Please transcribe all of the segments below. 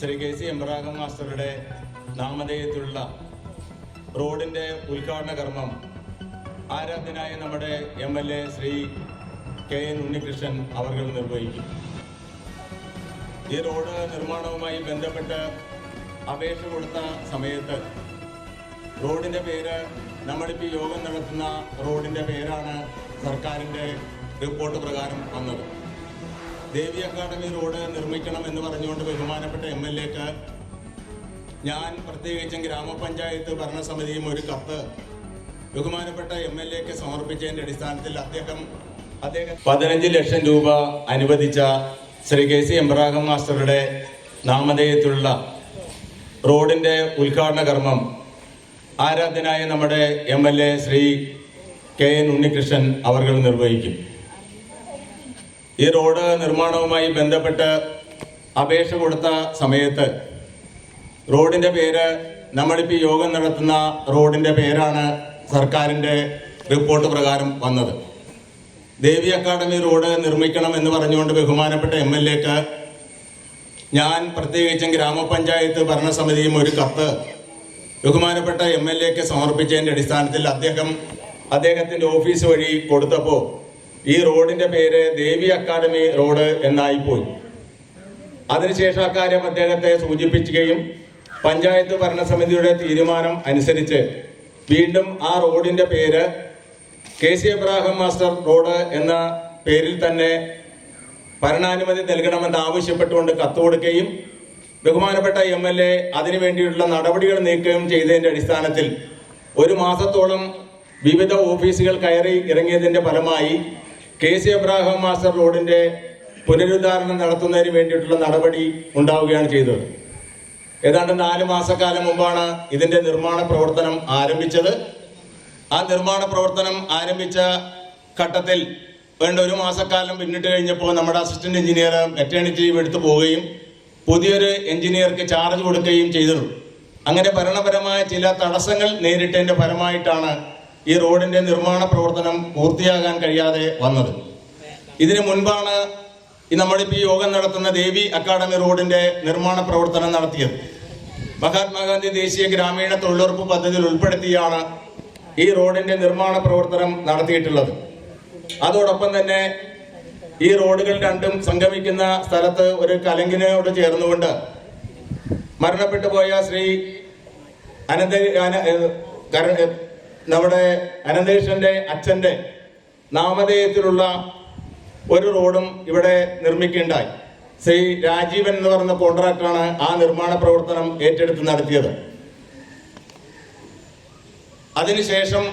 Shri K C എംബ്രാഹം മാസ്റ്ററുടെ നാമധേയത്തിലുള്ള റോഡിന്റെ ഉദ്ഘാടന കർമ്മം ആരാധ്യനായ നമ്മുടെ M L A Shri K N Unnikrishnan അവർ നിർവഹിക്കും. ഈ റോഡ് നിർമ്മാണവുമായി ബന്ധപ്പെട്ട് അപേക്ഷ കൊടുത്ത സമയത്ത് റോഡിന്റെ പേര് നമ്മളിപ്പോൾ യോഗം നടത്തുന്ന റോഡിന്റെ പേരാണ് സർക്കാരിന്റെ റിപ്പോർട്ട് പ്രകാരം വന്നത്. ദേവി അക്കാദമി റോഡ് നിർമ്മിക്കണം എന്ന് പറഞ്ഞുകൊണ്ട് ബഹുമാനപ്പെട്ട എം എൽ എക്ക് ഞാൻ പ്രത്യേകിച്ചും ഗ്രാമപഞ്ചായത്ത് ഭരണസമിതിയും ഒരു കത്ത് ബഹുമാനപ്പെട്ട എം എൽ എക്ക് സമർപ്പിച്ചതിന്റെ അടിസ്ഥാനത്തിൽ അദ്ദേഹം അദ്ദേഹം പതിനഞ്ച് ലക്ഷം രൂപ അനുവദിച്ച ശ്രീ കെ സി എംബ്രാഹം മാസ്റ്ററുടെ നാമധേയത്തിലുള്ള റോഡിന്റെ ഉദ്ഘാടന കർമ്മം ആരാധ്യനായ നമ്മുടെ M L A Shri K N Unnikrishnan അവർ നിർവഹിക്കും. ഈ റോഡ് നിർമ്മാണവുമായി ബന്ധപ്പെട്ട് അപേക്ഷ കൊടുത്ത സമയത്ത് റോഡിന്റെ പേര് നമ്മളിപ്പോൾ യോഗം നടത്തുന്ന റോഡിന്റെ പേരാണ് സർക്കാരിന്റെ റിപ്പോർട്ട് പ്രകാരം വന്നത്. ദേവി അക്കാദമി റോഡ് നിർമ്മിക്കണം എന്ന് പറഞ്ഞുകൊണ്ട് ബഹുമാനപ്പെട്ട എം എൽ എക്ക് ഞാൻ പ്രത്യേകിച്ചും ഗ്രാമപഞ്ചായത്ത് ഭരണസമിതിയും ഒരു കത്ത് ബഹുമാനപ്പെട്ട എം എൽ എക്ക് സമർപ്പിച്ചതിന്റെ അടിസ്ഥാനത്തിൽ അദ്ദേഹം അദ്ദേഹത്തിന്റെ ഓഫീസ് വഴി കൊടുത്തപ്പോൾ ഈ റോഡിന്റെ പേര് ദേവി അക്കാദമി റോഡ് എന്നായി പോയി. അതിനുശേഷം അക്കാര്യം അദ്ദേഹത്തെ സൂചിപ്പിക്കുകയും പഞ്ചായത്ത് ഭരണസമിതിയുടെ തീരുമാനം അനുസരിച്ച് വീണ്ടും ആ റോഡിന്റെ പേര് K C Ebrahim master road എന്ന പേരിൽ തന്നെ ഭരണാനുമതി നൽകണമെന്ന് ആവശ്യപ്പെട്ടുകൊണ്ട് കത്ത് കൊടുക്കുകയും ബഹുമാനപ്പെട്ട എം എൽ എ അതിനുവേണ്ടിയുള്ള നടപടികൾ നീക്കുകയും ചെയ്തതിന്റെ അടിസ്ഥാനത്തിൽ ഒരു മാസത്തോളം വിവിധ ഓഫീസുകൾ കയറി ഇറങ്ങിയതിന്റെ ഫലമായി കെ സി എബ്രാഹിം മാസ്റ്റർ റോഡിന്റെ പുനരുദ്ധാരണം നടത്തുന്നതിന് വേണ്ടിയിട്ടുള്ള നടപടി ഉണ്ടാവുകയാണ് ചെയ്തത്. ഏതാണ്ട് നാല് മാസക്കാലം മുമ്പാണ് ഇതിന്റെ നിർമ്മാണ പ്രവർത്തനം ആരംഭിച്ചത്. ആ നിർമ്മാണ പ്രവർത്തനം ആരംഭിച്ച ഘട്ടത്തിൽ വേണ്ട ഒരു മാസക്കാലം പിന്നിട്ട് കഴിഞ്ഞപ്പോൾ നമ്മുടെ അസിസ്റ്റന്റ് എഞ്ചിനീയർ മെറ്റേണിറ്റി ലീവ് എടുത്തു പോവുകയും പുതിയൊരു എഞ്ചിനീയർക്ക് ചാർജ് കൊടുക്കുകയും ചെയ്തിരുന്നു അങ്ങനെ ഭരണപരമായ ചില തടസ്സങ്ങൾ നേരിട്ടതിന്റെ ഫലമായിട്ടാണ് ഈ റോഡിന്റെ നിർമ്മാണ പ്രവർത്തനം പൂർത്തിയാകാൻ കഴിയാതെ വന്നത്. ഇതിനു മുൻപാണ് നമ്മളിപ്പോൾ ഈ യോഗം നടത്തുന്ന ദേവി അക്കാദമി റോഡിന്റെ നിർമ്മാണ പ്രവർത്തനം നടത്തിയത്. മഹാത്മാഗാന്ധി ദേശീയ ഗ്രാമീണ തൊഴിലുറപ്പ് പദ്ധതിയിൽ ഉൾപ്പെടുത്തിയാണ് ഈ റോഡിന്റെ നിർമ്മാണ പ്രവർത്തനം നടത്തിയിട്ടുള്ളത്. അതോടൊപ്പം തന്നെ ഈ റോഡുകൾ രണ്ടും സംഗമിക്കുന്ന സ്ഥലത്ത് ഒരു കലങ്കിനോട് ചേർന്നുകൊണ്ട് മരണപ്പെട്ടു പോയ ശ്രീ അനന്ത നമ്മുടെ അനന്തേഷന്റെ അച്ഛന്റെ നാമധേയത്തിലുള്ള ഒരു റോഡും ഇവിടെ നിർമ്മിക്കുകയുണ്ടായി. ശ്രീ രാജീവൻ എന്ന് പറയുന്ന കോൺട്രാക്ടറാണ് ആ നിർമ്മാണ പ്രവർത്തനം ഏറ്റെടുത്ത് നടത്തിയത്. അതിനുശേഷം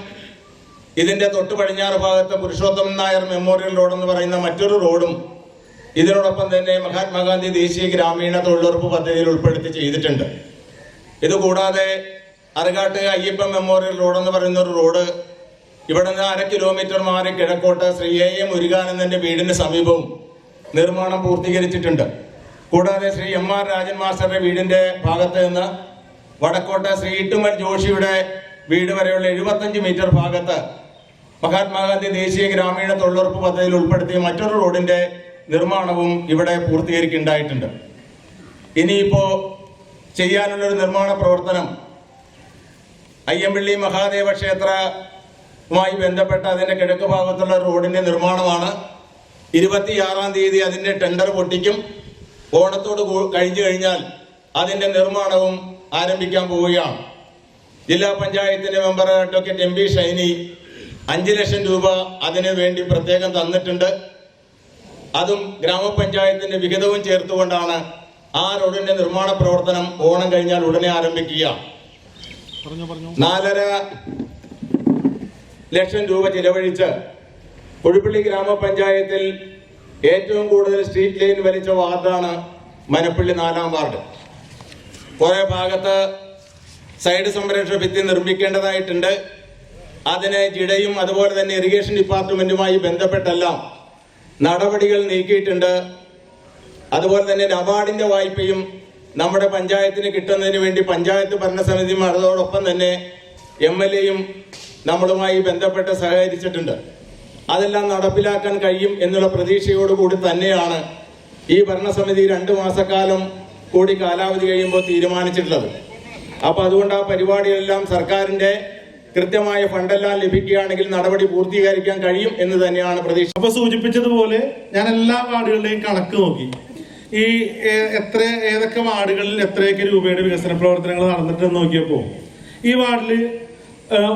ഇതിന്റെ തൊട്ട് പടിഞ്ഞാറ് ഭാഗത്ത് പുരുഷോത്തമൻ നായർ മെമ്മോറിയൽ റോഡ് എന്ന് പറയുന്ന മറ്റൊരു റോഡും ഇതിനോടൊപ്പം തന്നെ മഹാത്മാഗാന്ധി ദേശീയ ഗ്രാമീണ തൊഴിലുറപ്പ് പദ്ധതിയിൽ ഉൾപ്പെടുത്തി ചെയ്തിട്ടുണ്ട്. ഇതുകൂടാതെ അരകാട്ട് അയ്യപ്പ മെമ്മോറിയൽ റോഡ് എന്ന് പറയുന്ന ഒരു റോഡ് ഇവിടെ നിന്ന് അര കിലോമീറ്റർ മാറി കിഴക്കോട്ട് ശ്രീ എ എം മുരുകാനന്ദന്റെ വീടിന് സമീപവും നിർമ്മാണം പൂർത്തീകരിച്ചിട്ടുണ്ട്. കൂടാതെ ശ്രീ എം ആർ രാജൻ മാസ്റ്ററുടെ വീടിന്റെ ഭാഗത്ത് നിന്ന് വടക്കോട്ട് ശ്രീ ഇട്ടുമൽ ജോഷിയുടെ വീട് വരെയുള്ള എഴുപത്തഞ്ച് മീറ്റർ ഭാഗത്ത് മഹാത്മാഗാന്ധി ദേശീയ ഗ്രാമീണ തൊഴിലുറപ്പ് പദ്ധതിയിൽ ഉൾപ്പെടുത്തിയ മറ്റൊരു റോഡിന്റെ നിർമ്മാണവും ഇവിടെ പൂർത്തീകരിക്കുന്നുണ്ടായിട്ടുണ്ട്. ഇനിയിപ്പോ ചെയ്യാനുള്ളൊരു നിർമ്മാണ പ്രവർത്തനം അയ്യമ്പള്ളി മഹാദേവ ക്ഷേത്രവുമായി ബന്ധപ്പെട്ട അതിന്റെ കിഴക്ക് ഭാഗത്തുള്ള റോഡിന്റെ നിർമ്മാണമാണ്. ഇരുപത്തിയാറാം തീയതി അതിന്റെ ടെൻഡർ പൊട്ടിക്കും. ഓണത്തോട് കഴിഞ്ഞു കഴിഞ്ഞാൽ അതിന്റെ നിർമ്മാണവും ആരംഭിക്കാൻ പോവുകയാണ്. ജില്ലാ പഞ്ചായത്തിന്റെ member advocate M P Shiny അഞ്ച് ലക്ഷം രൂപ അതിനു വേണ്ടി പ്രത്യേകം തന്നിട്ടുണ്ട്. അതും ഗ്രാമപഞ്ചായത്തിന്റെ വിഹിതവും ചേർത്തുകൊണ്ടാണ് ആ റോഡിന്റെ നിർമ്മാണ പ്രവർത്തനം ഓണം കഴിഞ്ഞാൽ ഉടനെ ആരംഭിക്കുക നാലര ലക്ഷം രൂപ ചിലവഴിച്ച് പുഴുപ്പള്ളി ഗ്രാമപഞ്ചായത്തിൽ ഏറ്റവും കൂടുതൽ സ്ട്രീറ്റ് ലൈൻ വലിച്ച വാർഡാണ് മനപ്പള്ളി നാലാം വാർഡ്. കുറെ ഭാഗത്ത് സൈഡ് സംരക്ഷണ ഭിത്തി നിർമ്മിക്കേണ്ടതായിട്ടുണ്ട്. അതിന് ജിടയും അതുപോലെ തന്നെ ഇറിഗേഷൻ ഡിപ്പാർട്ട്മെന്റുമായി ബന്ധപ്പെട്ടെല്ലാം നടപടികൾ നീക്കിയിട്ടുണ്ട്. അതുപോലെ തന്നെ നബാർഡിന്റെ വായ്പയും നമ്മുടെ പഞ്ചായത്തിന് കിട്ടുന്നതിന് വേണ്ടി പഞ്ചായത്ത് ഭരണസമിതിയും അതോടൊപ്പം തന്നെ എം എൽ എയും നമ്മളുമായി ബന്ധപ്പെട്ട് സഹകരിച്ചിട്ടുണ്ട്. അതെല്ലാം നടപ്പിലാക്കാൻ കഴിയും എന്നുള്ള പ്രതീക്ഷയോടുകൂടി തന്നെയാണ് ഈ ഭരണസമിതി രണ്ട് മാസക്കാലം കൂടി കാലാവധി കഴിയുമ്പോൾ തീരുമാനിച്ചിട്ടുള്ളത്. അപ്പോൾ അതുകൊണ്ട് ആ പരിപാടികളെല്ലാം സർക്കാരിന്റെ കൃത്യമായ ഫണ്ടെല്ലാം ലഭിക്കുകയാണെങ്കിൽ നടപടി പൂർത്തീകരിക്കാൻ കഴിയും എന്ന് തന്നെയാണ് പ്രതീക്ഷ. അപ്പൊ സൂചിപ്പിച്ചതുപോലെ ഞാൻ എല്ലാ വാർഡുകളുടെയും കണക്ക് നോക്കി. ഈ എത്ര ഏതൊക്കെ വാർഡുകളിൽ എത്രയൊക്കെ രൂപയുടെ വികസന പ്രവർത്തനങ്ങൾ നടന്നിട്ടെന്ന് നോക്കിയപ്പോൾ ഈ വാർഡിൽ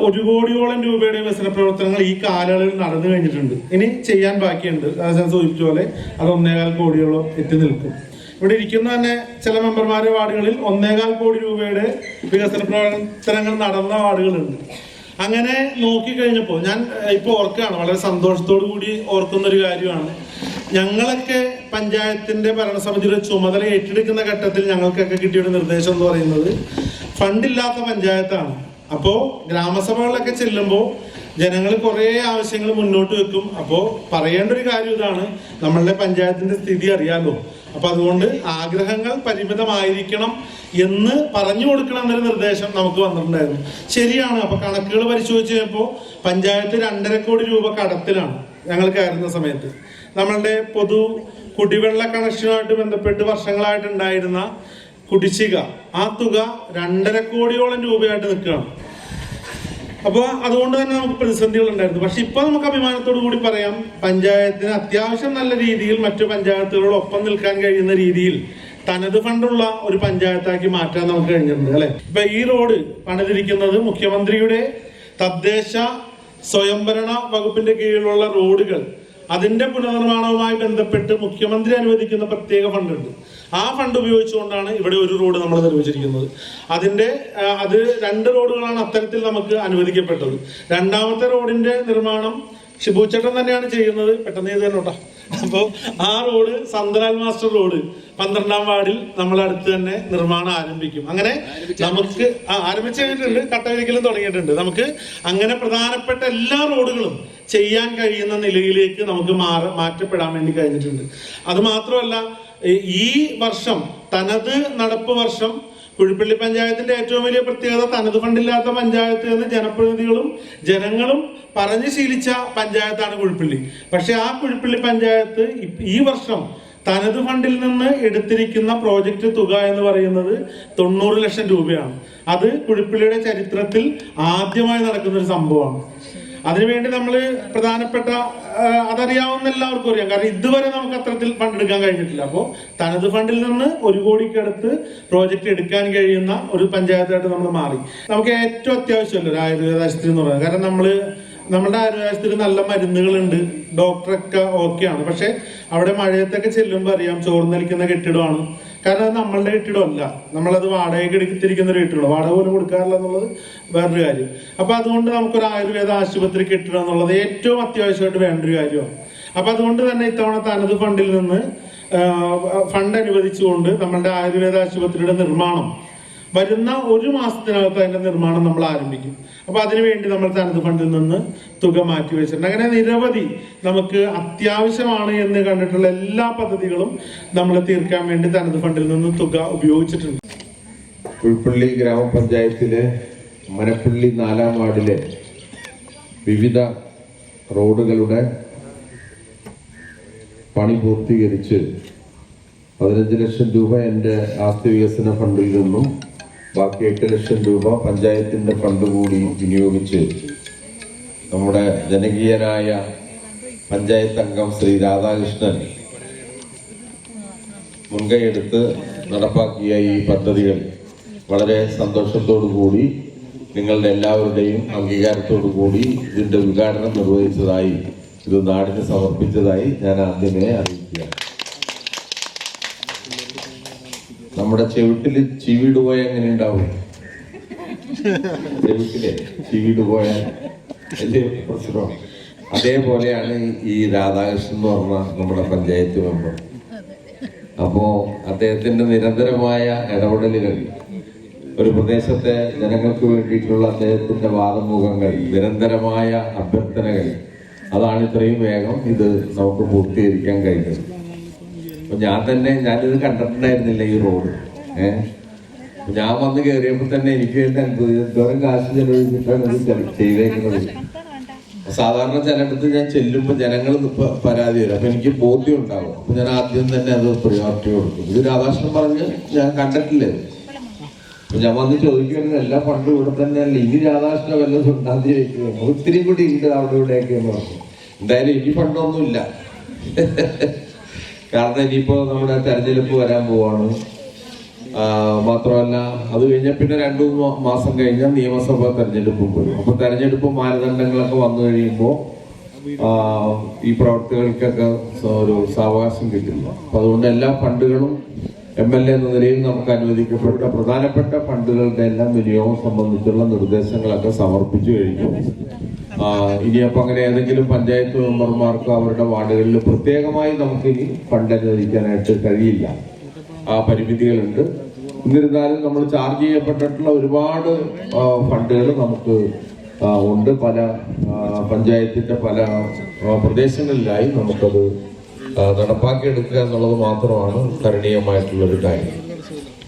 ഒരു കോടിയോളം രൂപയുടെ വികസന പ്രവർത്തനങ്ങൾ ഈ കാലയളവിൽ നടന്നു കഴിഞ്ഞിട്ടുണ്ട്. ഇനി ചെയ്യാൻ ബാക്കിയുണ്ട്. അത് ഞാൻ സൂചിപ്പിച്ച പോലെ അത് ഒന്നേകാൽ കോടിയോളം എത്തി നിൽക്കും. ഇവിടെ ഇരിക്കുന്ന തന്നെ ചില മെമ്പർമാരുടെ വാർഡുകളിൽ ഒന്നേകാൽ കോടി രൂപയുടെ വികസന പ്രവർത്തനങ്ങൾ നടന്ന വാർഡുകളുണ്ട്. അങ്ങനെ നോക്കിക്കഴിഞ്ഞപ്പോൾ ഞാൻ ഇപ്പോൾ ഓർക്കുകയാണ് വളരെ സന്തോഷത്തോടു കൂടി ഓർക്കുന്ന ഒരു കാര്യമാണ്. ഞങ്ങളൊക്കെ പഞ്ചായത്തിന്റെ ഭരണസമിതിയുടെ ചുമതല ഏറ്റെടുക്കുന്ന ഘട്ടത്തിൽ ഞങ്ങൾക്കൊക്കെ കിട്ടിയ ഒരു നിർദ്ദേശം എന്ന് പറയുന്നത് ഫണ്ടില്ലാത്ത പഞ്ചായത്താണ്. അപ്പോൾ ഗ്രാമസഭകളിലൊക്കെ ചെല്ലുമ്പോൾ ജനങ്ങൾ കുറേ ആവശ്യങ്ങൾ മുന്നോട്ട് വെക്കും. അപ്പോൾ പറയേണ്ട ഒരു കാര്യം ഇതാണ് നമ്മളുടെ പഞ്ചായത്തിന്റെ സ്ഥിതി അറിയാലോ. അപ്പൊ അതുകൊണ്ട് ആഗ്രഹങ്ങൾ പരിമിതമായിരിക്കണം എന്ന് പറഞ്ഞു കൊടുക്കണം എന്നൊരു നിർദ്ദേശം നമുക്ക് വന്നിട്ടുണ്ടായിരുന്നു. ശരിയാണ്. അപ്പൊ കണക്കുകൾ പരിശോധിച്ച് കഴിഞ്ഞപ്പോൾ പഞ്ചായത്ത് രണ്ടര കോടി രൂപ കടത്തിലാണ് ഞങ്ങൾ കയറുന്ന സമയത്ത്. നമ്മളുടെ പൊതു കുടിവെള്ള കണക്ഷനുമായിട്ട് ബന്ധപ്പെട്ട് വർഷങ്ങളായിട്ട് ഉണ്ടായിരുന്ന കുടിശ്ശിക ആ തുക രണ്ടര കോടിയോളം രൂപയായിട്ട് നിൽക്കുകയാണ്. അപ്പോൾ അതുകൊണ്ട് തന്നെ നമുക്ക് പ്രതിസന്ധികൾ ഉണ്ടായിരുന്നു പക്ഷെ ഇപ്പൊ നമുക്ക് അഭിമാനത്തോടു കൂടി പറയാം പഞ്ചായത്തിന് അത്യാവശ്യം നല്ല രീതിയിൽ മറ്റു പഞ്ചായത്തുകളോടൊപ്പം നിൽക്കാൻ കഴിയുന്ന രീതിയിൽ തനത് ഫണ്ടുള്ള ഒരു പഞ്ചായത്താക്കി മാറ്റാൻ നമുക്ക് കഴിഞ്ഞിട്ടുണ്ട് അല്ലെ? ഇപ്പൊ ഈ റോഡ് പണിതിരിക്കുന്നത് മുഖ്യമന്ത്രിയുടെ തദ്ദേശ സ്വയംഭരണ വകുപ്പിന്റെ കീഴിലുള്ള റോഡുകൾ. അതിന്റെ പുനർനിർമ്മാണവുമായി ബന്ധപ്പെട്ട് മുഖ്യമന്ത്രി അനുവദിക്കുന്ന പ്രത്യേക ഫണ്ടുണ്ട്. ആ ഫണ്ട് ഉപയോഗിച്ചുകൊണ്ടാണ് ഇവിടെ ഒരു റോഡ് നമ്മൾ നിർമ്മിച്ചിരിക്കുന്നത്. അതിന്റെ അത് രണ്ട് റോഡുകളാണ് അത്തരത്തിൽ നമുക്ക് അനുവദിക്കപ്പെട്ടത്. രണ്ടാമത്തെ റോഡിന്റെ നിർമ്മാണം ഷിബുച്ചേട്ടൻ തന്നെയാണ് ചെയ്യുന്നത്. പെട്ടെന്ന് ചെയ്ത് തന്നെ അപ്പോൾ ആ റോഡ് സന്ദ്രാൽ മാസ്റ്റർ റോഡ് പന്ത്രണ്ടാം വാർഡിൽ നമ്മൾ അടുത്ത് തന്നെ നിർമ്മാണം ആരംഭിക്കും. അങ്ങനെ നമുക്ക് ആ ആരംഭിച്ചു കഴിഞ്ഞിട്ടുണ്ട്. കട്ടവിരിക്കലും തുടങ്ങിയിട്ടുണ്ട്. നമുക്ക് അങ്ങനെ പ്രധാനപ്പെട്ട എല്ലാ റോഡുകളും ചെയ്യാൻ കഴിയുന്ന നിലയിലേക്ക് നമുക്ക് മാറ മാറ്റപ്പെടാൻ വേണ്ടി കഴിഞ്ഞിട്ടുണ്ട്. അത് മാത്രമല്ല ഈ- വർഷം തനത് നടപ്പ് വർഷം കുഴിപ്പള്ളി പഞ്ചായത്തിന്റെ ഏറ്റവും വലിയ പ്രത്യേകത തനത് ഫണ്ടില്ലാത്ത പഞ്ചായത്ത് എന്ന് ജനപ്രതിനിധികളും ജനങ്ങളും പറഞ്ഞു ശീലിച്ച പഞ്ചായത്താണ് കുഴിപ്പള്ളി. പക്ഷെ ആ കുഴിപ്പള്ളി പഞ്ചായത്ത് ഈ വർഷം തനത് ഫണ്ടിൽ നിന്ന് എടുത്തിരിക്കുന്ന പ്രോജക്റ്റ് തുക എന്ന് പറയുന്നത് തൊണ്ണൂറ് ലക്ഷം രൂപയാണ്. അത് കുഴിപ്പള്ളിയുടെ ചരിത്രത്തിൽ ആദ്യമായി നടക്കുന്ന ഒരു സംഭവമാണ്. അതിനുവേണ്ടി നമ്മൾ പ്രധാനപ്പെട്ട അതറിയാവുന്ന എല്ലാവർക്കും അറിയാം. കാരണം ഇതുവരെ നമുക്ക് അത്തരത്തിൽ ഫണ്ട് എടുക്കാൻ കഴിഞ്ഞിട്ടില്ല. അപ്പോൾ തനത് ഫണ്ടിൽ നിന്ന് ഒരു കോടിക്കടുത്ത് പ്രോജക്റ്റ് എടുക്കാൻ കഴിയുന്ന ഒരു പഞ്ചായത്തായിട്ട് നമ്മൾ മാറി. നമുക്ക് ഏറ്റവും അത്യാവശ്യമല്ല ഒരു ആയുർവേദ ആശുപത്രി എന്ന് പറയുന്നത്? കാരണം നമ്മൾ നമ്മുടെ ആയുർവേദത്തിൽ നല്ല മരുന്നുകളുണ്ട്. ഡോക്ടറൊക്കെ ഓക്കെയാണ് പക്ഷെ അവിടെ മഴയത്തൊക്കെ ചെല്ലുമ്പോൾ അറിയാം ചോർന്നലിക്കുന്ന കെട്ടിടമാണ്. കാരണം അത് നമ്മളുടെ കെട്ടിടമല്ല നമ്മളത് വാടകയ്ക്ക് എടുത്തിരിക്കുന്ന ഒരു കെട്ടിടം വാടക പോലും കൊടുക്കാറില്ല എന്നുള്ളത് വേറൊരു കാര്യം. അപ്പൊ അതുകൊണ്ട് നമുക്കൊരു ആയുർവേദ ആശുപത്രി കെട്ടിടം എന്നുള്ളത് ഏറ്റവും അത്യാവശ്യമായിട്ട് വേണ്ടൊരു കാര്യമാണ്. അപ്പൊ അതുകൊണ്ട് തന്നെ ഇത്തവണ തനത് ഫണ്ടിൽ നിന്ന് ഫണ്ട് അനുവദിച്ചുകൊണ്ട് നമ്മളുടെ ആയുർവേദ ആശുപത്രിയുടെ നിർമ്മാണം വരുന്ന ഒരു മാസത്തിനകത്ത് അതിന്റെ നിർമ്മാണം നമ്മൾ ആരംഭിക്കും. അപ്പൊ അതിനുവേണ്ടി നമ്മൾ തനത് ഫണ്ടിൽ നിന്ന് തുക മാറ്റി വെച്ചിട്ടുണ്ട്. അങ്ങനെ നിരവധി നമുക്ക് അത്യാവശ്യമാണ് എന്ന് കണ്ടിട്ടുള്ള എല്ലാ പദ്ധതികളും നമ്മൾ തീർക്കാൻ വേണ്ടി തനത് ഫണ്ടിൽ നിന്ന് തുക ഉപയോഗിച്ചിട്ടുണ്ട്. പുൽപ്പള്ളി ഗ്രാമപഞ്ചായത്തിലെ മനപ്പള്ളി നാലാം വാർഡിലെ വിവിധ റോഡുകളുടെ പണി പൂർത്തീകരിച്ച് പതിനഞ്ച് ലക്ഷം രൂപ എന്റെ ആസ്തി വികസന ഫണ്ടിൽ നിന്നും ബാക്കി എട്ട് ലക്ഷം രൂപ പഞ്ചായത്തിന്റെ ഫണ്ട് കൂടി വിനിയോഗിച്ച് നമ്മുടെ ജനകീയനായ പഞ്ചായത്ത് അംഗം ശ്രീ രാധാകൃഷ്ണൻ മുൻകൈയെടുത്ത് നടപ്പാക്കിയ ഈ പദ്ധതികൾ വളരെ സന്തോഷത്തോടു കൂടി നിങ്ങളുടെ എല്ലാവരുടെയും അംഗീകാരത്തോടു കൂടി ഇതിന്റെ ഉദ്ഘാടനം നിർവഹിച്ചതായി ഇത് നാടിന് സമർപ്പിച്ചതായി ഞാൻ ആദ്യമേ അറിയിക്കുകയാണ്. നമ്മുടെ ചെവിട്ടിൽ ചീവിട് പോയാൽ എങ്ങനെ ഉണ്ടാവും? ചെവിട്ടിലെ ചീവിട് പോയാൽ പ്രശ്നമാണ്. അതേപോലെയാണ് ഈ രാധാകൃഷ്ണൻ എന്ന് പറഞ്ഞ നമ്മുടെ പഞ്ചായത്ത് മെമ്പർ. അപ്പോ അദ്ദേഹത്തിന്റെ നിരന്തരമായ ഇടപെടലുകൾ ഒരു പ്രദേശത്തെ ജനങ്ങൾക്ക് വേണ്ടിയിട്ടുള്ള അദ്ദേഹത്തിന്റെ വാദമുഖങ്ങൾ നിരന്തരമായ അഭ്യർത്ഥനകൾ അതാണ് ഇത്രയും വേഗം ഇത് നമുക്ക് പൂർത്തീകരിക്കാൻ കഴിഞ്ഞത്. ഞാൻ തന്നെ ഞാനിത് കണ്ടിട്ടുണ്ടായിരുന്നില്ല ഈ റോഡ്. ഏഹ് ഞാൻ വന്ന് കയറിയപ്പോ തന്നെ എനിക്ക് വേണ്ടി എന്തോരം കാശ് ചെലവഴിച്ചിട്ടാണ് ഇത് ചെയ്തേക്കുന്നത്. സാധാരണ ചിലയിടത്ത് ഞാൻ ചെല്ലുമ്പോൾ ജനങ്ങൾ പരാതി വരും. അപ്പൊ എനിക്ക് ബോധ്യം ഉണ്ടാവും അപ്പൊ ഞാൻ ആദ്യം തന്നെ അത് പ്രിയോറിറ്റി കൊടുക്കും. ഇത് രാധാകൃഷ്ണൻ പറഞ്ഞ് ഞാൻ കണ്ടിട്ടില്ലേ അപ്പൊ ഞാൻ വന്ന് ചോദിക്കുന്നത് എല്ലാ ഫണ്ടും ഇവിടെ തന്നെ അല്ല ഇനി രാധാകൃഷ്ണ വല്ലതും ഉണ്ടാകുന്ന ചോദിക്കുന്നു ഒത്തിരി കൂടി ഉണ്ട് അവിടെ ഇവിടെയൊക്കെ എന്ന് പറഞ്ഞു. എന്തായാലും ഇനി ഫണ്ടൊന്നുമില്ല. കാരണം ഇനിയിപ്പോ നമ്മുടെ തെരഞ്ഞെടുപ്പ് വരാൻ പോവാണ്. മാത്രമല്ല അത് കഴിഞ്ഞാൽ പിന്നെ രണ്ടു മാസം കഴിഞ്ഞാൽ നിയമസഭാ തെരഞ്ഞെടുപ്പും വരും. അപ്പൊ തെരഞ്ഞെടുപ്പ് മാനദണ്ഡങ്ങളൊക്കെ വന്നു കഴിയുമ്പോൾ ഈ പ്രവർത്തികൾക്കൊക്കെ ഒരു സാവകാശം കിട്ടില്ല. അപ്പൊ അതുകൊണ്ട് എല്ലാ ഫണ്ടുകളും എം എൽ എ എന്ന നിലയിൽ നമുക്ക് അനുവദിക്കപ്പെട്ട പ്രധാനപ്പെട്ട ഫണ്ടുകളുടെ എല്ലാം വിനിയോഗം സംബന്ധിച്ചുള്ള നിർദ്ദേശങ്ങളൊക്കെ സമർപ്പിച്ചു കഴിഞ്ഞു. ആ, ഇനിയപ്പോ അങ്ങനെ ഏതെങ്കിലും പഞ്ചായത്ത് മെമ്പർമാർക്ക് അവരുടെ വാർഡുകളിൽ പ്രത്യേകമായി നമുക്ക് ഇനി ഫണ്ട് അനുവദിക്കാനായിട്ട് കഴിയില്ല. ആ പരിമിതികളുണ്ട്. എന്നിരുന്നാലും നമ്മൾ ചാർജ് ചെയ്യപ്പെട്ടിട്ടുള്ള ഒരുപാട് ഫണ്ടുകൾ നമുക്ക് ഉണ്ട്. പല പഞ്ചായത്തിന്റെ പല പ്രദേശങ്ങളിലായി നമുക്കത് നടപ്പാക്കിയെടുക്കുക എന്നുള്ളത് മാത്രമാണ് കരണീയമായിട്ടുള്ള ഒരു കാര്യം.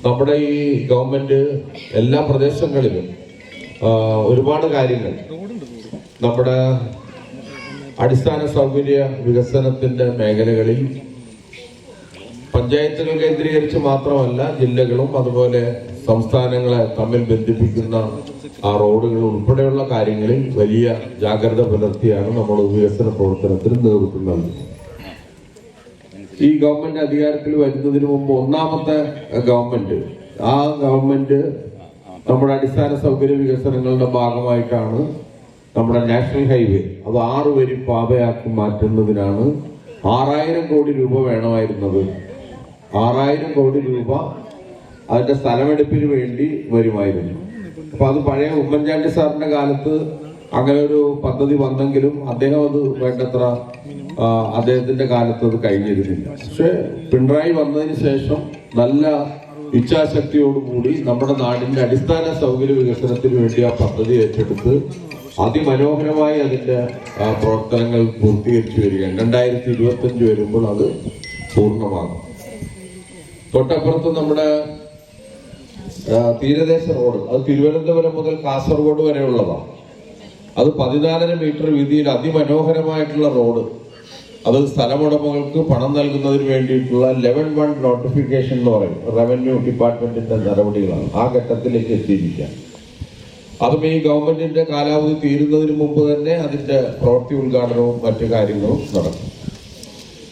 നമ്മുടെ ഈ ഗവൺമെന്റ് എല്ലാ പ്രദേശങ്ങളിലും ഒരുപാട് കാര്യങ്ങൾ നമ്മുടെ അടിസ്ഥാന സൗകര്യ വികസനത്തിന്റെ മേഖലകളിൽ പഞ്ചായത്തുകൾ കേന്ദ്രീകരിച്ച് മാത്രമല്ല ജില്ലകളും അതുപോലെ സംസ്ഥാനങ്ങളെ തമ്മിൽ ബന്ധിപ്പിക്കുന്ന ആ റോഡുകൾ ഉൾപ്പെടെയുള്ള കാര്യങ്ങളിൽ വലിയ ജാഗ്രത പുലർത്തിയാണ് നമ്മൾ വികസന പ്രവർത്തനത്തിന് നേതൃത്വം നൽകുന്നത്. ഈ ഗവൺമെന്റ് അധികാരത്തിൽ വരുന്നതിന് മുമ്പ് ഒന്നാമത്തെ ഗവൺമെന്റ് ആ ഗവൺമെന്റ് നമ്മുടെ അടിസ്ഥാന സൗകര്യ വികസനങ്ങളുടെ ഭാഗമായിട്ടാണ് നമ്മുടെ നാഷണൽ ഹൈവേ അത് ആറ് വരി പാതയാക്കി മാറ്റുന്നതിനാണ് ആറായിരം കോടി രൂപ വേണമായിരുന്നത്. ആറായിരം കോടി രൂപ അതിന്റെ സ്ഥലമെടുപ്പിന് വേണ്ടി വരുമായിരുന്നു. അപ്പൊ അത് പഴയ ഉമ്മൻചാണ്ടി സാറിന്റെ കാലത്ത് അങ്ങനെ ഒരു പദ്ധതി വന്നെങ്കിലും അദ്ദേഹം അത് വേണ്ടത്ര അദ്ദേഹത്തിന്റെ കാലത്ത് അത് കഴിഞ്ഞിരുന്നില്ല. പക്ഷെ പിണറായി വന്നതിന് ശേഷം നല്ല ഇച്ഛാശക്തിയോടുകൂടി നമ്മുടെ നാടിന്റെ അടിസ്ഥാന സൗകര്യ വികസനത്തിന് വേണ്ടി ആ പദ്ധതി ഏറ്റെടുത്ത് അതിമനോഹരമായി അതിന്റെ ആ, പ്രവർത്തനങ്ങൾ പൂർത്തീകരിച്ചു വരികയാണ്. രണ്ടായിരത്തി ഇരുപത്തി അഞ്ച് വരുമ്പോൾ അത് പൂർണമാകും. തൊട്ടപ്പുറത്ത് നമ്മുടെ തീരദേശ റോഡ് അത് തിരുവനന്തപുരം മുതൽ കാസർഗോഡ് വരെയുള്ളതാണ് അത് പതിനാലര മീറ്റർ വീതിയിൽ അതിമനോഹരമായിട്ടുള്ള റോഡ്. അത് സ്ഥലമുടമകൾക്ക് പണം നൽകുന്നതിന് വേണ്ടിയിട്ടുള്ള ലെവൻ വൺ നോട്ടിഫിക്കേഷൻ എന്ന് പറയും. റവന്യൂ ഡിപ്പാർട്ട്മെന്റിന്റെ നടപടികളാണ്. ആ ഘട്ടത്തിലേക്ക് എത്തിയിരിക്കുക അതും ഈ ഗവൺമെന്റിന്റെ കാലാവധി തീരുന്നതിന് മുമ്പ് തന്നെ അതിന്റെ പ്രവൃത്തി ഉദ്ഘാടനവും മറ്റു കാര്യങ്ങളും നടക്കും.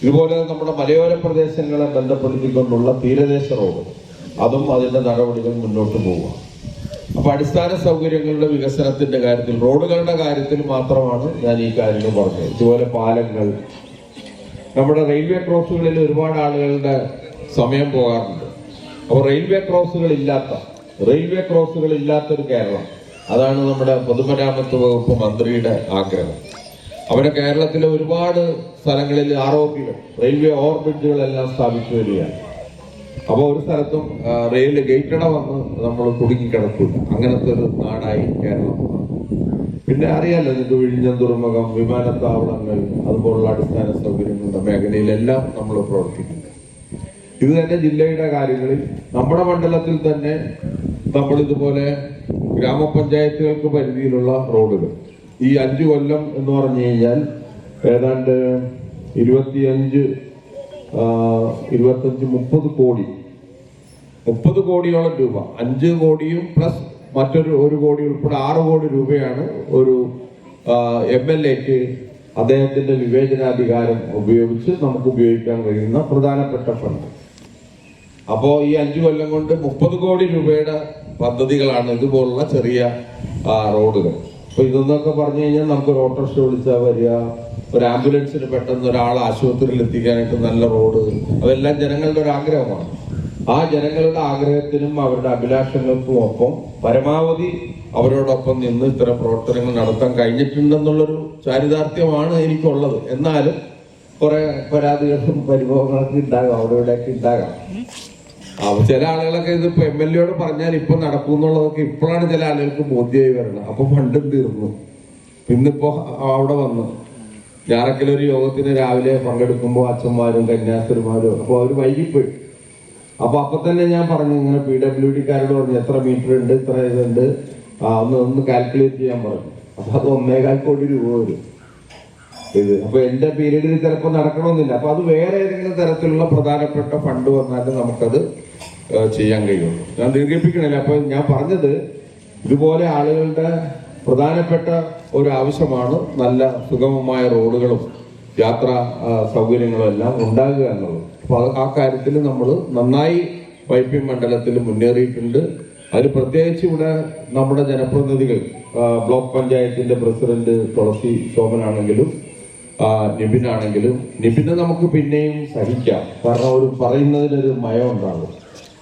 ഇതുപോലെ നമ്മുടെ മലയോര പ്രദേശങ്ങളെ ബന്ധപ്പെടുത്തിക്കൊണ്ടുള്ള തീരദേശ റോഡ് അതും അതിന്റെ നടപടികൾ മുന്നോട്ട് പോവുക. അപ്പൊ അടിസ്ഥാന സൗകര്യങ്ങളുടെ വികസനത്തിന്റെ കാര്യത്തിൽ റോഡുകളുടെ കാര്യത്തിൽ മാത്രമാണ് ഞാൻ ഈ കാര്യങ്ങൾ പറഞ്ഞത്. ഇതുപോലെ പാലങ്ങൾ. നമ്മുടെ റെയിൽവേ ക്രോസുകളിൽ ഒരുപാട് ആളുകളുടെ സമയം പോകാറുണ്ട്. അപ്പോൾ റെയിൽവേ ക്രോസുകൾ ഇല്ലാത്ത റെയിൽവേ ക്രോസുകൾ ഇല്ലാത്തൊരു കേരളം. അതാണ് നമ്മുടെ പൊതുമരാമത്ത് വകുപ്പ് മന്ത്രിയുടെ ആഗ്രഹം. അവിടെ കേരളത്തിലെ ഒരുപാട് സ്ഥലങ്ങളിൽ ആർ ഒ പികൾ റെയിൽവേ ഓവർബ്രിഡ്ജുകളെല്ലാം സ്ഥാപിച്ചു വരികയാണ്. അപ്പോൾ ഒരു സ്ഥലത്തും റെയിൽ ഗേറ്റട വന്ന് നമ്മൾ കുടുങ്ങിക്കിടക്കില്ല അങ്ങനത്തെ ഒരു നാടായി കേരളം. പിന്നെ അറിയാലോ നിങ്ങൾക്ക് വിഴിഞ്ഞം തുറമുഖം വിമാനത്താവളങ്ങൾ അതുപോലുള്ള അടിസ്ഥാന സൗകര്യങ്ങളുടെ മേഖലയിലെല്ലാം നമ്മൾ പ്രവർത്തിക്കുന്നു. ഇത് തന്നെ ജില്ലയുടെ കാര്യങ്ങളിൽ നമ്മുടെ മണ്ഡലത്തിൽ തന്നെ നമ്മൾ ഇതുപോലെ ഗ്രാമപഞ്ചായത്തുകൾക്ക് പരിധിയിലുള്ള റോഡുകൾ. ഈ അഞ്ചു കൊല്ലം എന്ന് പറഞ്ഞു കഴിഞ്ഞാൽ ഏതാണ്ട് ഇരുപത്തിയഞ്ച് ഇരുപത്തഞ്ച് മുപ്പത് കോടി. മുപ്പത് കോടിയോളം രൂപ. അഞ്ച് കോടിയും പ്ലസ് മറ്റൊരു ഒരു കോടി ഉൾപ്പെടെ ആറ് കോടി രൂപയാണ് ഒരു എം എൽ എക്ക് അദ്ദേഹത്തിന്റെ വിവേചനാധികാരം ഉപയോഗിച്ച് നമുക്ക് ഉപയോഗിക്കാൻ കഴിയുന്ന പ്രധാനപ്പെട്ട ഫണ്ട്. അപ്പോൾ ഈ അഞ്ച് കൊല്ലം കൊണ്ട് മുപ്പത് കോടി രൂപയുടെ പദ്ധതികളാണ് ഇതുപോലുള്ള ചെറിയ റോഡുകൾ. അപ്പൊ ഇതെന്നൊക്കെ പറഞ്ഞു കഴിഞ്ഞാൽ നമുക്ക് ഒരു ഓട്ടോറിക്ഷ വിളിച്ചാൽ വരിക ഒരു ആംബുലൻസിന് പെട്ടെന്ന് ഒരാൾ ആശുപത്രിയിൽ എത്തിക്കാനായിട്ട് നല്ല റോഡ്. അതെല്ലാം ജനങ്ങളുടെ ഒരു ആഗ്രഹമാണ്. ആ ജനങ്ങളുടെ ആഗ്രഹത്തിനും അവരുടെ അഭിലാഷങ്ങൾക്കും ഒപ്പം പരമാവധി അവരോടൊപ്പം നിന്ന് ഇത്തരം പ്രവർത്തനങ്ങൾ നടത്താൻ കഴിഞ്ഞിട്ടുണ്ടെന്നുള്ളൊരു ചാരിതാർത്ഥ്യമാണ് എനിക്കുള്ളത്. എന്നാലും കുറെ പരാതികളും പരിഭവങ്ങളൊക്കെ ഉണ്ടാകാം അവിടെ ഇവിടെയൊക്കെ ഉണ്ടാകാം. ചില ആളുകളൊക്കെ ഇത് ഇപ്പൊ എം എൽ എയോട് പറഞ്ഞാൽ ഇപ്പൊ നടക്കും എന്നുള്ളതൊക്കെ ഇപ്പോഴാണ് ചില ആളുകൾക്ക് ബോധ്യമായി വരുന്നത്. അപ്പൊ ഫണ്ടും തീർന്നു. ഇന്നിപ്പോ അവിടെ വന്നു. ഞാറക്കൽ ഒരു യോഗത്തിന് രാവിലെ പങ്കെടുക്കുമ്പോൾ അച്ഛന്മാരും കന്യാസ്ത്രീമാരും അപ്പൊ അവർ വൈകിപ്പോയി. അപ്പൊ അപ്പൊ തന്നെ ഞാൻ പറഞ്ഞു ഇങ്ങനെ പി ഡബ്ല്യു ഡിക്കാരോട് പറഞ്ഞു എത്ര മീറ്റർ ഉണ്ട് ഇത്ര ഇതുണ്ട് ഒന്ന് ഒന്ന് കാൽക്കുലേറ്റ് ചെയ്യാൻ പറഞ്ഞു. അപ്പൊ അത് ഒന്നേകാൽ കോടി രൂപ വരും. ഇത്. അപ്പൊ എന്റെ പീരീഡിൽ ചിലപ്പോൾ നടക്കണമെന്നില്ല അപ്പൊ അത് വേറെ ഏതെങ്കിലും തരത്തിലുള്ള പ്രധാനപ്പെട്ട ഫണ്ട് വന്നാലും നമുക്കത് ചെയ്യാൻ കഴിയുള്ളൂ ഞാൻ ദീർഘിപ്പിക്കണില്ല. അപ്പൊ ഞാൻ പറഞ്ഞത് ഇതുപോലെ ആളുകളുടെ പ്രധാനപ്പെട്ട ഒരു ആവശ്യമാണ് നല്ല സുഗമമായ റോഡുകളും യാത്രാ സൗകര്യങ്ങളും എല്ലാം ഉണ്ടാകുക എന്നുള്ളത്. അപ്പൊ ആ കാര്യത്തിൽ നമ്മൾ നന്നായി വൈപ്പിൻ മണ്ഡലത്തിൽ മുന്നേറിയിട്ടുണ്ട്. അതിൽ പ്രത്യേകിച്ച് ഇവിടെ നമ്മുടെ ജനപ്രതിനിധികൾ ബ്ലോക്ക് പഞ്ചായത്തിന്റെ പ്രസിഡന്റ് തുളസി ശോഭനാണെങ്കിലും നിബിനാണെങ്കിലും നിബിനെ നമുക്ക് പിന്നെയും സഹിക്കാം. കാരണം ഒരു പറയുന്നതിലൊരു മയം ഉണ്ടാകും.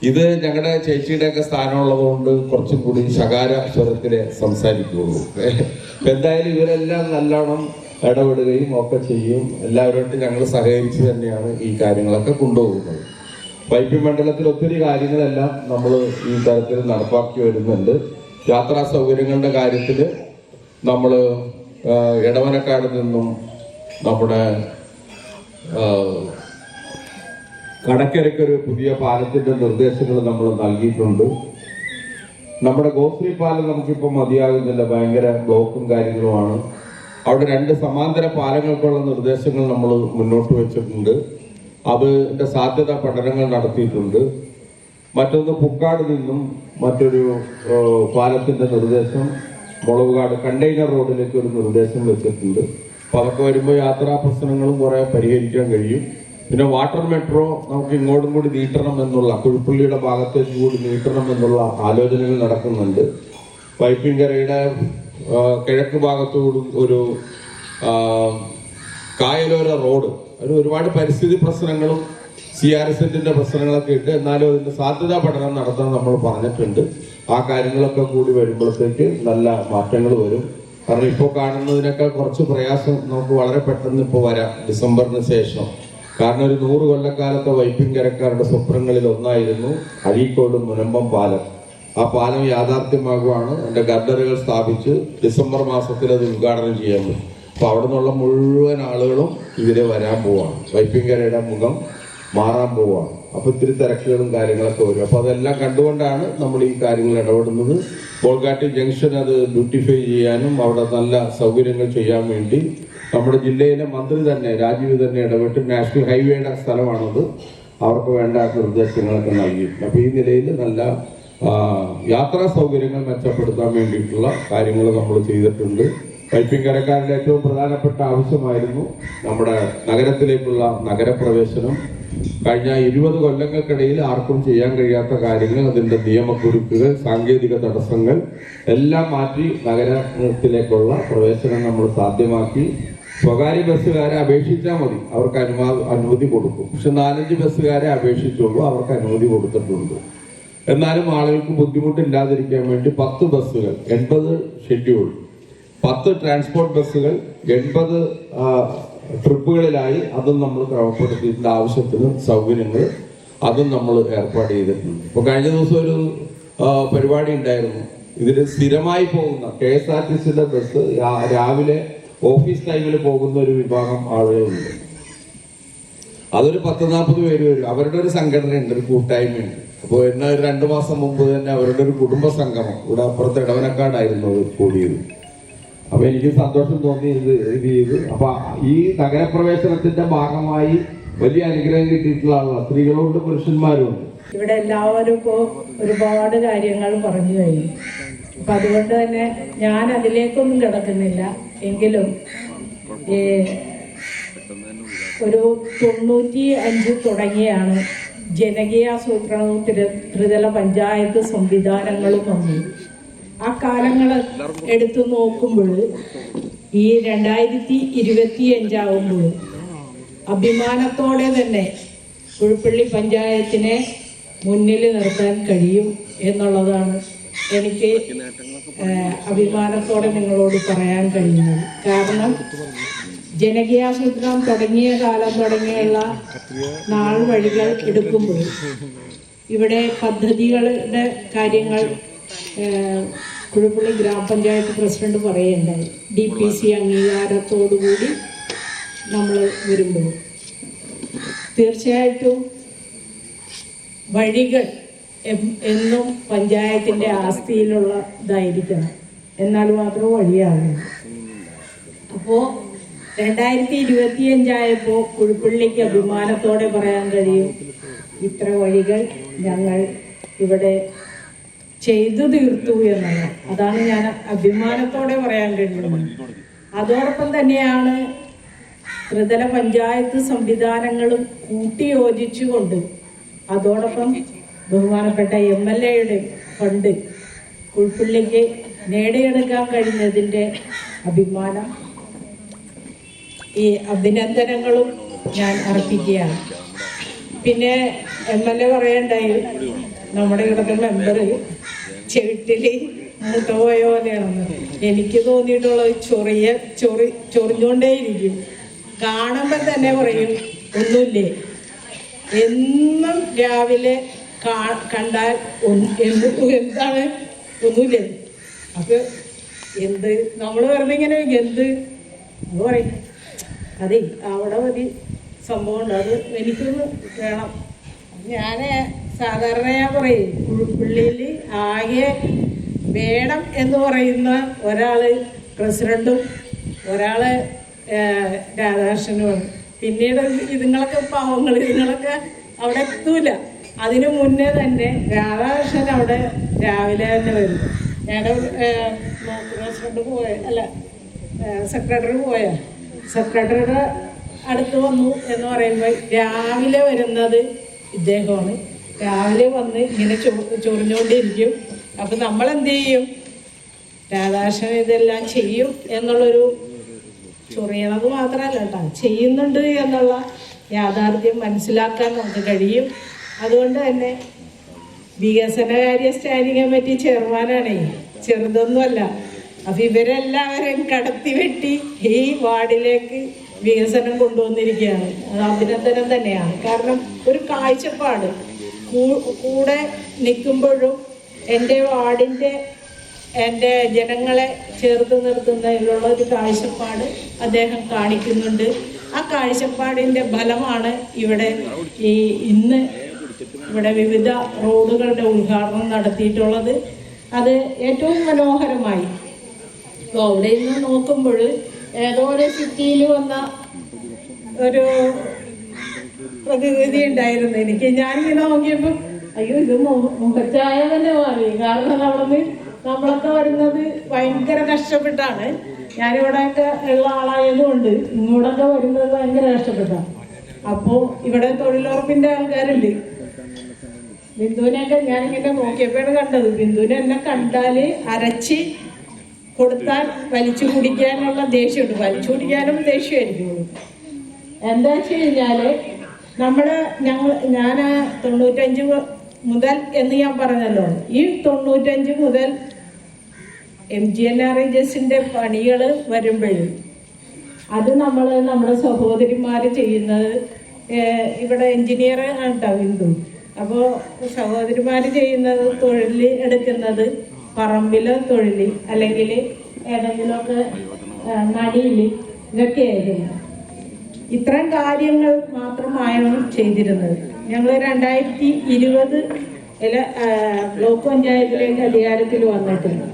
ഇത് ഞങ്ങളുടെ ചേച്ചിയുടെയൊക്കെ സ്ഥാനമുള്ളത് കൊണ്ട് കുറച്ചും കൂടി ശകാര സ്വരത്തിലെ സംസാരിക്കുകയുള്ളൂ എന്തായാലും ഇവരെല്ലാം നല്ലോണം ഇടപെടുകയും ഒക്കെ ചെയ്യും. എല്ലാവരുമായിട്ട് ഞങ്ങൾ സഹകരിച്ച് തന്നെയാണ് ഈ കാര്യങ്ങളൊക്കെ കൊണ്ടുപോകുന്നത്. വൈപ്പി മണ്ഡലത്തിൽ ഒത്തിരി കാര്യങ്ങളെല്ലാം നമ്മൾ ഈ തരത്തിൽ നടപ്പാക്കി വരുന്നുണ്ട്. യാത്രാ സൗകര്യങ്ങളുടെ കാര്യത്തിൽ നമ്മൾ ഇടവനക്കാട് നിന്നും നമ്മുടെ കടക്കരയ്ക്ക് കടക്കരയ്ക്കൊരു പുതിയ പാലത്തിന്റെ നിർദ്ദേശങ്ങൾ നമ്മൾ നൽകിയിട്ടുണ്ട്. നമ്മുടെ ഗോശ്രീ പാലം നമുക്കിപ്പോൾ മതിയാകുന്നില്ല. ഭയങ്കര ബ്ലോക്കും കാര്യങ്ങളുമാണ്. അവിടെ രണ്ട് സമാന്തര പാലങ്ങൾക്കുള്ള നിർദ്ദേശങ്ങൾ നമ്മൾ മുന്നോട്ട് വെച്ചിട്ടുണ്ട്. അതിന്റെ സാധ്യത പഠനങ്ങൾ നടത്തിയിട്ടുണ്ട്. മറ്റൊന്ന് പുക്കാട് നിന്നും മറ്റൊരു പാലത്തിന്റെ നിർദ്ദേശം മുളവുകാട് കണ്ടെയ്നർ റോഡിലേക്ക് ഒരു നിർദ്ദേശം വെച്ചിട്ടുണ്ട്. അപ്പൊ അതൊക്കെ വരുമ്പോൾ യാത്രാ പ്രശ്നങ്ങളും കുറെ പരിഹരിക്കാൻ കഴിയും. പിന്നെ വാട്ടർ മെട്രോ നമുക്ക് ഇങ്ങോട്ടും കൂടി നീട്ടണം എന്നുള്ള കുഴിപ്പള്ളിയുടെ ഭാഗത്തേക്ക് കൂടി നീട്ടണം എന്നുള്ള ആലോചനകൾ നടക്കുന്നുണ്ട്. പൈപ്പിംഗ് കരയുടെ കിഴക്ക് ഭാഗത്തോട് ഒരു കായലോര റോഡ്. അതിന് ഒരുപാട് പരിസ്ഥിതി പ്രശ്നങ്ങളും സി ആർ എസ് എല്ലിന്റെ പ്രശ്നങ്ങളൊക്കെ ഉണ്ട്. എന്നാലും അതിന്റെ സാധ്യതാ പഠനം നടത്താൻ നമ്മൾ പറഞ്ഞിട്ടുണ്ട്. ആ കാര്യങ്ങളൊക്കെ കൂടി വരുമ്പോഴത്തേക്ക് നല്ല മാറ്റങ്ങൾ വരും. കാരണം ഇപ്പോൾ കാണുന്നതിനേക്കാൾ കുറച്ച് പ്രയാസം നമുക്ക് വളരെ പെട്ടെന്ന് ഇപ്പോൾ വരാം ഡിസംബറിന് ശേഷം. കാരണം ഒരു നൂറ് കൊല്ലക്കാലത്തെ വൈപ്പിൻകരക്കാരുടെ സ്വപ്നങ്ങളിൽ ഒന്നായിരുന്നു അഴീക്കോട് മുനമ്പം പാലം. ആ പാലം യാഥാർത്ഥ്യമാകുവാണ് എന്റെ ഗർഡറുകൾ സ്ഥാപിച്ച് ഡിസംബർ മാസത്തിൽ അത് ഉദ്ഘാടനം ചെയ്യാൻ പറ്റും. അപ്പോൾ അവിടെ നിന്നുള്ള മുഴുവൻ ആളുകളും ഇതിലെ വരാൻ പോവാണ്. വൈപ്പിൻകരയുടെ മുഖം മാറാൻ പോവാണ്. അപ്പൊ ഇത്തിരി തിരക്കുകളും കാര്യങ്ങളൊക്കെ വരും. അപ്പൊ അതെല്ലാം കണ്ടുകൊണ്ടാണ് നമ്മൾ ഈ കാര്യങ്ങൾ ഇടപെടുന്നത്. ബോൾഗാട്ടി ജംഗ്ഷൻ അത് ബ്യൂട്ടിഫൈ ചെയ്യാനും അവിടെ നല്ല സൗകര്യങ്ങൾ ചെയ്യാൻ വേണ്ടി നമ്മുടെ ജില്ലയിലെ മന്ത്രി തന്നെ രാജീവ് തന്നെ ഇടപെട്ട് നാഷണൽ ഹൈവേയുടെ സ്ഥലമാണത്. അവർക്ക് വേണ്ട നിർദ്ദേശങ്ങളൊക്കെ നൽകിയിട്ടുണ്ട്. അപ്പൊ ഈ നിലയിൽ നല്ല യാത്രാ സൗകര്യങ്ങൾ മെച്ചപ്പെടുത്താൻ വേണ്ടിയിട്ടുള്ള കാര്യങ്ങൾ നമ്മൾ ചെയ്തിട്ടുണ്ട്. കരക്കാരുടെ ഏറ്റവും പ്രധാനപ്പെട്ട ആവശ്യമായിരുന്നു നമ്മുടെ നഗരത്തിലേക്കുള്ള നഗരപ്രവേശനം. കഴിഞ്ഞ ഇരുപത് കൊല്ലങ്ങൾക്കിടയിൽ ആർക്കും ചെയ്യാൻ കഴിയാത്ത കാര്യങ്ങൾ അതിന്റെ നിയമക്കുരുക്കുകൾ സാങ്കേതിക തടസ്സങ്ങൾ എല്ലാം മാറ്റി നഗരത്തിലേക്കുള്ള പ്രവേശനം നമ്മൾ സാധ്യമാക്കി. സ്വകാര്യ ബസ്സുകാരെ അപേക്ഷിച്ചാൽ മതി. അവർക്ക് അനുവാ അനുമതി കൊടുക്കും. പക്ഷെ നാലഞ്ച് ബസ്സുകാരെ അപേക്ഷിച്ചുള്ളൂ അവർക്ക് അനുമതി കൊടുത്തിട്ടുണ്ട്. എന്നാലും ആളുകൾക്ക് ബുദ്ധിമുട്ടില്ലാതിരിക്കാൻ വേണ്ടി പത്ത് ബസ്സുകൾ എൺപത് ഷെഡ്യൂൾ പത്ത് ട്രാൻസ്പോർട്ട് ബസ്സുകൾ എൺപത് ട്രിപ്പുകളിലായി അതും നമ്മൾ ക്രമപ്പെടുത്തിയിട്ടുണ്ട്. ആവശ്യത്തിന് സൗകര്യങ്ങൾ അതും നമ്മൾ ഏർപ്പാട് ചെയ്തിട്ടുണ്ട്. ഇപ്പൊ കഴിഞ്ഞ ദിവസം ഒരു പരിപാടി ഉണ്ടായിരുന്നു. ഇതിൽ സ്ഥിരമായി പോകുന്ന കെ എസ് ആർ ടി സിയുടെ ബസ് രാവിലെ ഓഫീസ് ടൈമിൽ പോകുന്ന ഒരു വിഭാഗം ആളുകളുണ്ട് അതൊരു പത്ത് നാൽപ്പത് പേര് വരും. അവരുടെ ഒരു സംഘടനയുണ്ട് ഒരു കൂട്ടായ്മയുണ്ട്. അപ്പോൾ എന്നെ രണ്ട് മാസം മുമ്പ് തന്നെ അവരുടെ ഒരു കുടുംബ സംഗമം ഇവിടെ അപ്പുറത്ത് ഇടവനക്കാടായിരുന്നു കൂടിയത്. അപ്പൊ എനിക്ക് സന്തോഷം തോന്നി ഇത് ഇത് ചെയ്ത് അപ്പൊ ഈ നഗരപ്രവേശനത്തിന്റെ ഭാഗമായി വലിയ അനുഗ്രഹം കിട്ടിയിട്ടുള്ള ആളാണ് സ്ത്രീകളുണ്ട് പുരുഷന്മാരുണ്ട്. ഇവിടെ എല്ലാവരും ഇപ്പോൾ ഒരുപാട് കാര്യങ്ങൾ പറഞ്ഞു കഴിഞ്ഞു. അപ്പം അതുകൊണ്ട് തന്നെ ഞാൻ അതിലേക്കൊന്നും കിടക്കുന്നില്ല. എങ്കിലും ഒരു തൊണ്ണൂറ്റി അഞ്ച് തുടങ്ങിയാണ് ജനകീയാസൂത്രണവും ത്രി- ത്രിതല പഞ്ചായത്ത് സംവിധാനങ്ങളും വന്നു. ആ കാലങ്ങൾ എടുത്തു നോക്കുമ്പോൾ ഈ രണ്ടായിരത്തി ഇരുപത്തി അഞ്ചാവുമ്പോൾ അഭിമാനത്തോടെ തന്നെ പുഴപ്പള്ളി പഞ്ചായത്തിനെ മുന്നിൽ നിർത്താൻ കഴിയും എന്നുള്ളതാണ് എനിക്ക് അഭിമാനത്തോടെ നിങ്ങളോട് പറയാൻ കഴിയുന്നത്. കാരണം ജനകീയാസൂത്രണം തുടങ്ങിയ കാലം തുടങ്ങിയുള്ള നാൾ വഴികൾ എടുക്കുമ്പോൾ ഇവിടെ പദ്ധതികളുടെ കാര്യങ്ങൾ കുഴിപ്പള്ളി ഗ്രാമപഞ്ചായത്ത് പ്രസിഡന്റ് പറയുണ്ടായി ഡി പി സി അംഗീകാരത്തോടുകൂടി നമ്മൾ വരുമ്പോൾ തീർച്ചയായിട്ടും വഴികൾ എന്നും പഞ്ചായത്തിന്റെ ആസ്തിയിലുള്ളതായിരിക്കണം എന്നാൽ മാത്രം വഴിയാകും അപ്പോൾ രണ്ടായിരത്തി ഇരുപത്തിയഞ്ചായപ്പോൾ കുഴിപ്പള്ളിക്ക് അഭിമാനത്തോടെ പറയാൻ കഴിയും ഇത്ര വഴികൾ ഞങ്ങൾ ഇവിടെ ചെയ്തു തീർത്തു എന്നത്. അതാണ് ഞാൻ അഭിമാനത്തോടെ പറയാൻ കഴിയുന്നത്. അതോടൊപ്പം തന്നെയാണ് ത്രിതല പഞ്ചായത്ത് സംവിധാനങ്ങളും കൂട്ടിയോജിച്ചുകൊണ്ട് അതോടൊപ്പം ബഹുമാനപ്പെട്ട എം എൽ എയുടെ ഫണ്ട് ഉൾപ്പള്ളിക്ക് നേടിയെടുക്കാൻ കഴിഞ്ഞതിന്റെ അഭിമാനം. ഈ അഭിനന്ദനങ്ങളും ഞാൻ അർപ്പിക്കുകയാണ്. പിന്നെ എം എൽ എ പറയണ്ടായി നമ്മുടെ ഇവിടുത്തെ മെമ്പർ ചെവിട്ടിൽ മുട്ട പോയ എനിക്ക് തോന്നിയിട്ടുള്ളത് ചൊറിയ ചൊറി ചൊറിഞ്ഞുകൊണ്ടേയിരിക്കും കാണുമ്പോൾ തന്നെ പറയും ഒന്നുമില്ലേ? എന്നും രാവിലെ കാ- കണ്ടാൽ എന്താണ്? ഒന്നുമില്ലേ? അപ്പൊ എന്ത് നമ്മൾ വെറുതെ ഇങ്ങനെ എന്ത്? എന്ന് പറയും അതെ അവിടെ മതി സംഭവം ഉണ്ട് അത് എനിക്കൊന്ന് വേണം. ഞാൻ സാധാരണ ഞാൻ പറയും പുള്ളിയിൽ ആകെ വേണം എന്ന് പറയുന്ന ഒരാൾ പ്രസിഡന്റും ഒരാൾ രാധാകൃഷ്ണനുമാണ്. പിന്നീട് ഇതുങ്ങളൊക്കെ പാവങ്ങൾ ഇതുങ്ങളൊക്കെ അവിടെ എത്തൂല. അതിനു മുന്നേ തന്നെ രാധാകൃഷ്ണൻ അവിടെ രാവിലെ തന്നെ വരും. ഞങ്ങളുടെ പ്രസിഡന്റ് പോയ അല്ല സെക്രട്ടറി പോയ. സെക്രട്ടറിയുടെ അടുത്ത് വന്നു എന്ന് പറയുമ്പോൾ രാവിലെ വരുന്നത് ഇദ്ദേഹമാണ്. രാവിലെ വന്ന് ഇങ്ങനെ ചൊറിഞ്ഞുകൊണ്ടിരിക്കും അപ്പം നമ്മൾ എന്ത് ചെയ്യും രാധാകൃഷ്ണൻ ഇതെല്ലാം ചെയ്യും എന്നുള്ളൊരു ചൊറിയണത് മാത്രമല്ല കേട്ടോ. ചെയ്യുന്നുണ്ട് എന്നുള്ള യാഥാർത്ഥ്യം മനസ്സിലാക്കാൻ നമുക്ക് കഴിയും. അതുകൊണ്ട് തന്നെ വികസനകാര്യ സ്റ്റാൻഡിംഗ് കമ്മിറ്റി ചെയർമാനാണേ ചെറുതൊന്നുമല്ല. അപ്പൊ ഇവരെല്ലാവരും കടത്തി വെട്ടി ഈ വാർഡിലേക്ക് വികസനം കൊണ്ടുവന്നിരിക്കുകയാണ്. അത് അഭിനന്ദനം തന്നെയാണ്. കാരണം ഒരു കാഴ്ചപ്പാട്. കൂടെ നിൽക്കുമ്പോഴും എന്റെ വാർഡിന്റെ എന്റെ ജനങ്ങളെ ചേർത്ത് നിർത്തുന്നതിലുള്ള ഒരു കാഴ്ചപ്പാട് അദ്ദേഹം കാണിക്കുന്നുണ്ട്. ആ കാഴ്ചപ്പാടിന്റെ ഫലമാണ് ഇവിടെ ഈ ഇന്ന് ഇവിടെ വിവിധ റോഡുകളുടെ ഉദ്ഘാടനം നടത്തിയിട്ടുള്ളത്. അത് ഏറ്റവും മനോഹരമായി. അപ്പോൾ അവിടെ നിന്ന് നോക്കുമ്പോൾ ഏതോ ഒരു സിറ്റിയിൽ വന്ന ഒരു പ്രതിനിധി ഉണ്ടായിരുന്നു. എനിക്ക് ഞാൻ ഞാനിങ്ങനെ നോക്കിയപ്പോ അയ്യോ ഇത് മുഖച്ചായ തന്നെ മാറി. കാരണം അവിടെ നമ്മളൊക്കെ വരുന്നത് ഭയങ്കര കഷ്ടപ്പെട്ടാണ്. ഞാനിവിടെയൊക്കെ ഉള്ള ആളായതുകൊണ്ട് ഇങ്ങോട്ടൊക്കെ വരുന്നത് ഭയങ്കര കഷ്ടപ്പെട്ടാണ്. അപ്പോൾ ഇവിടെ തൊഴിലുറപ്പിന്റെ ആൾക്കാരുണ്ട്. ബിന്ദുവിനെയൊക്കെ ഞാനിങ്ങനെ നോക്കിയപ്പോഴാണ് കണ്ടത്. ബിന്ദുവിനെ എന്നെ കണ്ടാൽ അരച്ച് കൊടുത്താൽ വലിച്ചു കുടിക്കാനുള്ള ദേഷ്യമുണ്ട്. വലിച്ചു കുടിക്കാനും ദേഷ്യമായിരിക്കും. എന്താ വെച്ച് കഴിഞ്ഞാൽ നമ്മൾ ഞങ്ങൾ ഞാൻ തൊണ്ണൂറ്റഞ്ച് മുതൽ എന്ന് ഞാൻ പറഞ്ഞല്ലോ. ഈ തൊണ്ണൂറ്റഞ്ച് മുതൽ എം ജി എൻ ആർ എസിന്റെ പണികൾ വരുമ്പോഴും അത് നമ്മൾ നമ്മുടെ സഹോദരിമാർ ചെയ്യുന്നത് ഇവിടെ എഞ്ചിനീയർ ആണ് കേട്ടോ ഹിന്ദു അപ്പോൾ സഹോദരിമാർ ചെയ്യുന്നത് തൊഴിൽ എടുക്കുന്നത് പറമ്പിൽ തൊഴിൽ അല്ലെങ്കിൽ ഏതെങ്കിലുമൊക്കെ നടിയിൽ ഇതൊക്കെയായിരുന്നു. ഇത്തരം കാര്യങ്ങൾ മാത്രമായാണ് ചെയ്തിരുന്നത്. ഞങ്ങൾ രണ്ടായിരത്തി ഇരുപത് ബ്ലോക്ക് പഞ്ചായത്തിലേക്ക് അധികാരത്തിൽ വന്നിട്ടുണ്ട്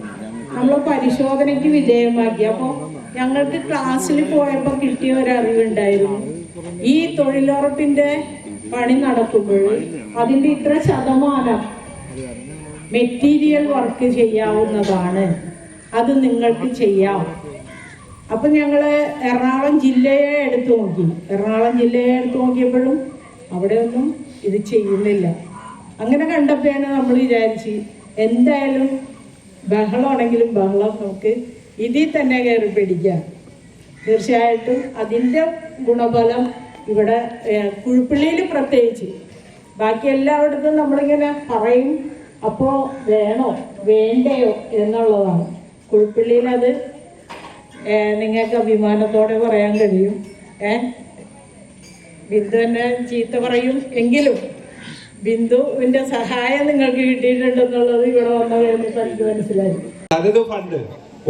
നമ്മൾ പരിശോധനയ്ക്ക് വിധേയമാക്കി. അപ്പോൾ ഞങ്ങൾക്ക് ക്ലാസ്സിൽ പോയപ്പോൾ കിട്ടിയ ഒരു അറിവുണ്ടായിരുന്നു. ഈ തൊഴിലുറപ്പിന്റെ പണി നടക്കുമ്പോൾ അതിന്റെ ഇത്ര ശതമാനം മെറ്റീരിയൽ വർക്ക് ചെയ്യാവുന്നതാണ്. അത് നിങ്ങൾക്ക് ചെയ്യാം. അപ്പൊ ഞങ്ങൾ എറണാകുളം ജില്ലയെ എടുത്തു നോക്കി. എറണാകുളം ജില്ലയെ എടുത്തു നോക്കിയപ്പോഴും അവിടെയൊന്നും ഇത് ചെയ്യുന്നില്ല. അങ്ങനെ കണ്ടപ്പോഴാണ് നമ്മൾ വിചാരിച്ച് എന്തായാലും ബഹളമാണെങ്കിലും ബഹളം നമുക്ക് ഇതിൽ തന്നെ കയറി പിടിക്കാം. തീർച്ചയായിട്ടും അതിന്റെ ഗുണഫലം ഇവിടെ കുഴിപ്പള്ളിയിൽ പ്രത്യേകിച്ച്. ബാക്കി എല്ലായിടത്തും നമ്മളിങ്ങനെ പറയും അപ്പോൾ വേണോ വേണ്ടയോ എന്നുള്ളതാണ്. ഏഹ് നിങ്ങൾക്ക് അഭിമാനത്തോടെ പറയാൻ കഴിയും. ഏ ബിന്ദു എന്നെ ചീത്ത പറയും എങ്കിലും ബിന്ദുവിന്റെ സഹായം നിങ്ങൾക്ക് കിട്ടിയിട്ടുണ്ടെന്നുള്ളത് ഇവിടെ വന്ന കഴിഞ്ഞപ്പോൾ എനിക്ക് മനസ്സിലായി. തനത് ഫണ്ട്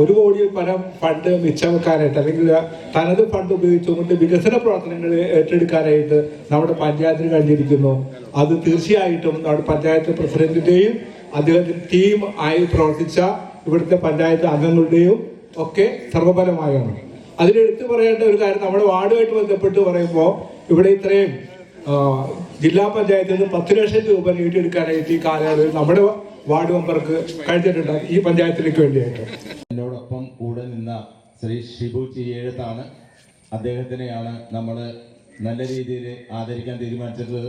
ഒരു കോടി പരം ഫണ്ട് മിച്ചം വെക്കാനായിട്ട് അല്ലെങ്കിൽ തനത് ഫണ്ട് ഉപയോഗിച്ചുകൊണ്ട് വികസന പ്രവർത്തനങ്ങൾ ഏറ്റെടുക്കാനായിട്ട് നമ്മുടെ പഞ്ചായത്തിന് കഴിഞ്ഞിരിക്കുന്നു. അത് തീർച്ചയായിട്ടും നമ്മുടെ പഞ്ചായത്ത് പ്രസിഡന്റിന്റെയും അദ്ദേഹത്തിന്റെ ടീം ആയി പ്രവർത്തിച്ച ഇവിടുത്തെ പഞ്ചായത്ത് അംഗങ്ങളുടെയും ഒക്കെ സർവഫലമായാണ് അതിലെടുത്തു പറയേണ്ട ഒരു കാര്യം നമ്മുടെ വാർഡുമായിട്ട് ബന്ധപ്പെട്ട് പറയുമ്പോൾ ഇവിടെ ഇത്രയും ജില്ലാ പഞ്ചായത്തിൽ നിന്ന് പത്ത് ലക്ഷം രൂപ നേടിയെടുക്കാനായിട്ട് ഈ കാലയളവിൽ നമ്മുടെ വാർഡ് മെമ്പർക്ക് കഴിഞ്ഞിട്ടുണ്ട് ഈ പഞ്ചായത്തിലേക്ക് വേണ്ടിയായിട്ട്. എന്നോടൊപ്പം കൂടെ നിന്ന ശ്രീ ഷിബു ചിയേഴത്താണ്. അദ്ദേഹത്തിനെയാണ് നമ്മൾ നല്ല രീതിയിൽ ആദരിക്കാൻ തീരുമാനിച്ചത്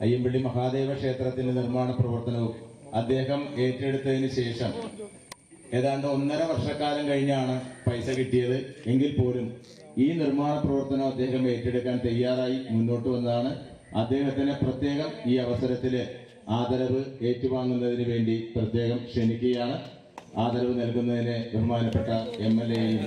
അയ്യമ്പള്ളി മഹാദേവ ക്ഷേത്രത്തിന്റെ നിർമ്മാണ പ്രവർത്തനവും അദ്ദേഹം ഏറ്റെടുത്തതിന് ശേഷം ഏതാണ്ട് ഒന്നര വർഷക്കാലം കഴിഞ്ഞാണ് പൈസ കിട്ടിയത്. എങ്കിൽ പോലും ഈ നിർമ്മാണ പ്രവർത്തനം അദ്ദേഹം ഏറ്റെടുക്കാൻ തയ്യാറായി മുന്നോട്ട് വന്നതാണ്. അദ്ദേഹത്തിന് പ്രത്യേകം ഈ അവസരത്തിൽ ആദരവ് ഏറ്റുവാങ്ങുന്നതിന് വേണ്ടി പ്രത്യേകം ക്ഷണിക്കുകയാണ്. ആദരവ് നൽകുന്നതിന് ബഹുമാനപ്പെട്ട എം എൽ എയും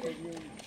Gracias.